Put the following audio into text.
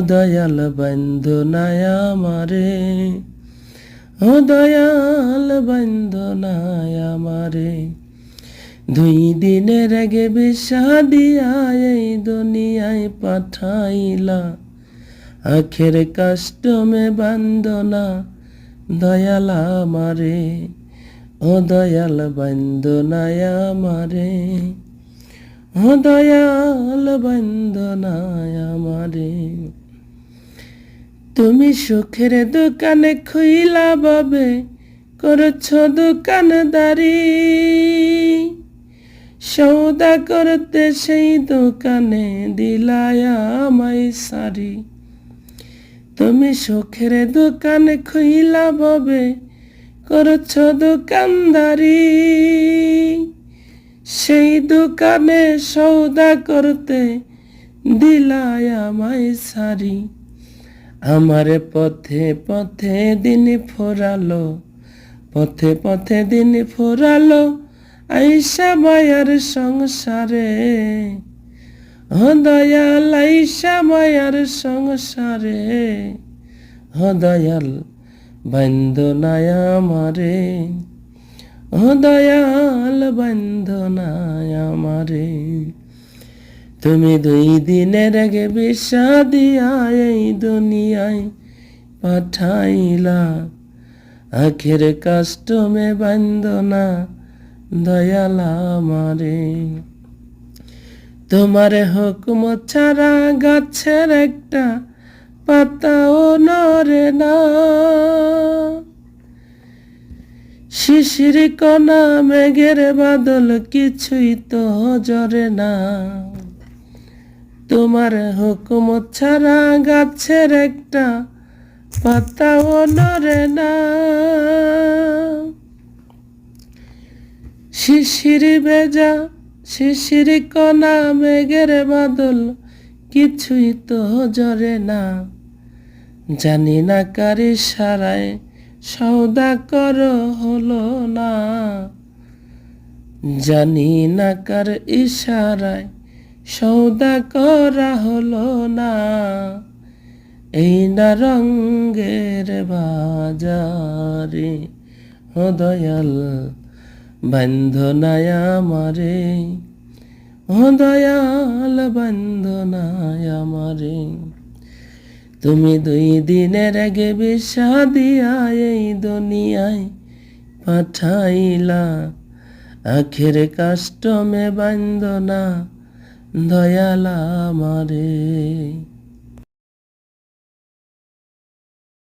দয়াল বন্দনায় আমারে, ও দয়াল বন্দনায় আমারে। দুই দিনের আগে বিষা দিয়া এই দুনিয়ায় পাঠাইলা। আখের কাষ্টমে বান্দনা, দয়াল আমারে, ও দয়াল বন্দনায় আমারে। ও দয়াল বন্দনায় আমারে। তুমি সুখের দোকানে খুইলা বাবে, করছ দোকানদারি। সৌদা করতে সেই দোকানে দিলায়া আমায় সারি তুমি সুখের দোকানে খুইলা বাবে, করছ দোকানদারি। সেই দোকানে সৌদা করতে দিলায় আমায় সারি আমার পথে পথে দিন ফোরালো, পথে পথে দিন ফোরালো আইসা মায়ার সংসারে। হ দয়াল, আইসা মায়ার সংসারে। হ দয়াল বন্দনায় আমারে। ও দয়াল বন্দনায় আমারে। তুমি দুই দিনের আগে বিষা দিয়া এই দুনিয়ায় পাঠাইলা। আখের কাষ্টমে বন্দনা দয়ালা আমারে। তোমার হুকুম ছাড়া গাছের একটা পাতাও নরে না। শিশির কণা মেঘের বাদল কিছুই তো জরে না। তোমার হুকুম ছাড়া গাছের একটা পাতাও নরে না। শিশির বেজা শিশির কণা, মেঘের বাদল, কিছুই তো জরে না। জানি না কারি সারায় সৌদা কর হলো না। জানি না কার ইশারায় সৌদা করা হলো না। এই না রঙ্গের বাজারে, ও দয়াল বন্ধনায় আমারে, ও বন্ধনায় আমারে। তুমি দুই দিনের আগে বিষা দিয়া এই দুনিয়ায় পাঠাইলা, আখের কাষ্টমে বন্দনা দয়াল আমারে।